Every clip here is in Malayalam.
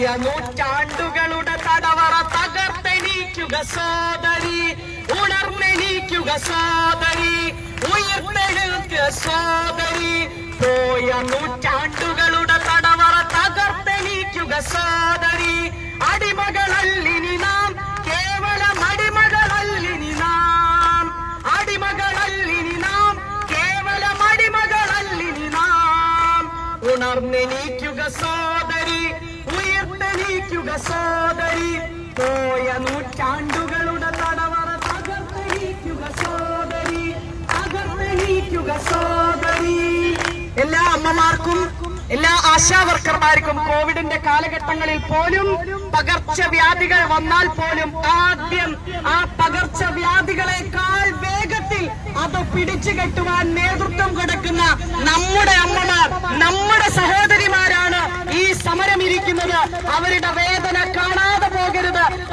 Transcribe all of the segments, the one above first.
നൂറ്റാണ്ടുകളുടെ തടവറ തകർത്തെണീക്കുക സോദരി ഉണർന്നെണീക്കുക സോദരി ഉയർത്തെഴുക്കുക സോദരി. പോയ നൂറ്റാണ്ടുകളുടെ തടവറ തകർത്തെണീക്കുക സോദരി. അടിമകളല്ലിനി നാം കേവലം അടിമകളല്ലിനി നാം. അടിമകളല്ലിനി നാം കേവലം അടിമകളല്ലിനി നാം. ഉണർന്നെണീക്കുക സോദരി ഉയർത്തെണീക്കുക സോദരി പോയ നൂറ്റാണ്ടുകളുടെ തടവറ തകർത്തെണീക്കുക സോദരി തകർത്തെണീക്കുക സോദരി. എല്ലാ അമ്മമാർക്കും എല്ലാ ആശാ വർക്കർമാർക്കും കോവിഡിന്റെ കാലഘട്ടങ്ങളിൽ പോലും പകർച്ചവ്യാധികൾ വന്നാൽ പോലും ആദ്യം ആ പകർച്ചവ്യാധികളെക്കാൾ വേഗത്തിൽ അത് പിടിച്ചു കെട്ടുവാൻ നേതൃത്വം കൊടുക്കുന്ന നമ്മുടെ അമ്മമാർ നമ്മുടെ സഹോദരിമാരാണ് ഈ സമരം ഇരിക്കുന്നത് അവരുടെ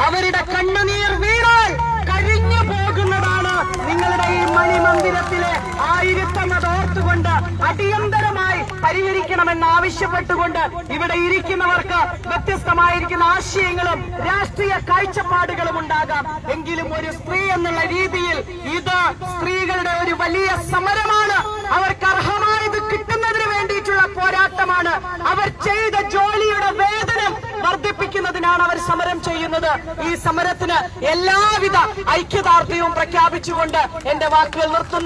അവരുടെ കണ്ണുനീർ വീണാൽ കഴിഞ്ഞു പോകുന്നതാണ് നിങ്ങളുടെ ഈ മണിമന്ദിരത്തിലെ ആയിരത്തന്നത് ഓർത്തുകൊണ്ട് അടിയന്തരമായി പരിഹരിക്കണമെന്ന് ആവശ്യപ്പെട്ടുകൊണ്ട് ഇവിടെ ഇരിക്കുന്നവർക്ക് വ്യത്യസ്തമായിരിക്കുന്ന ആശയങ്ങളും രാഷ്ട്രീയ കാഴ്ചപ്പാടുകളും ഉണ്ടാകാം. എങ്കിലും ഒരു സ്ത്രീ എന്നുള്ള രീതിയിൽ ഇത് സ്ത്രീകളുടെ ഒരു വലിയ സമരമാണ്. അവർക്ക് അർഹമായത് വർദ്ധിപ്പിക്കുന്നതിനാണ് അവർ സമരം ചെയ്യുന്നത്. ഈ സമരത്തിന് എല്ലാവിധ ഐക്യദാർഢ്യവും പ്രഖ്യാപിച്ചുകൊണ്ട് എന്റെ വാക്കുകൾ നിർത്തുന്നു.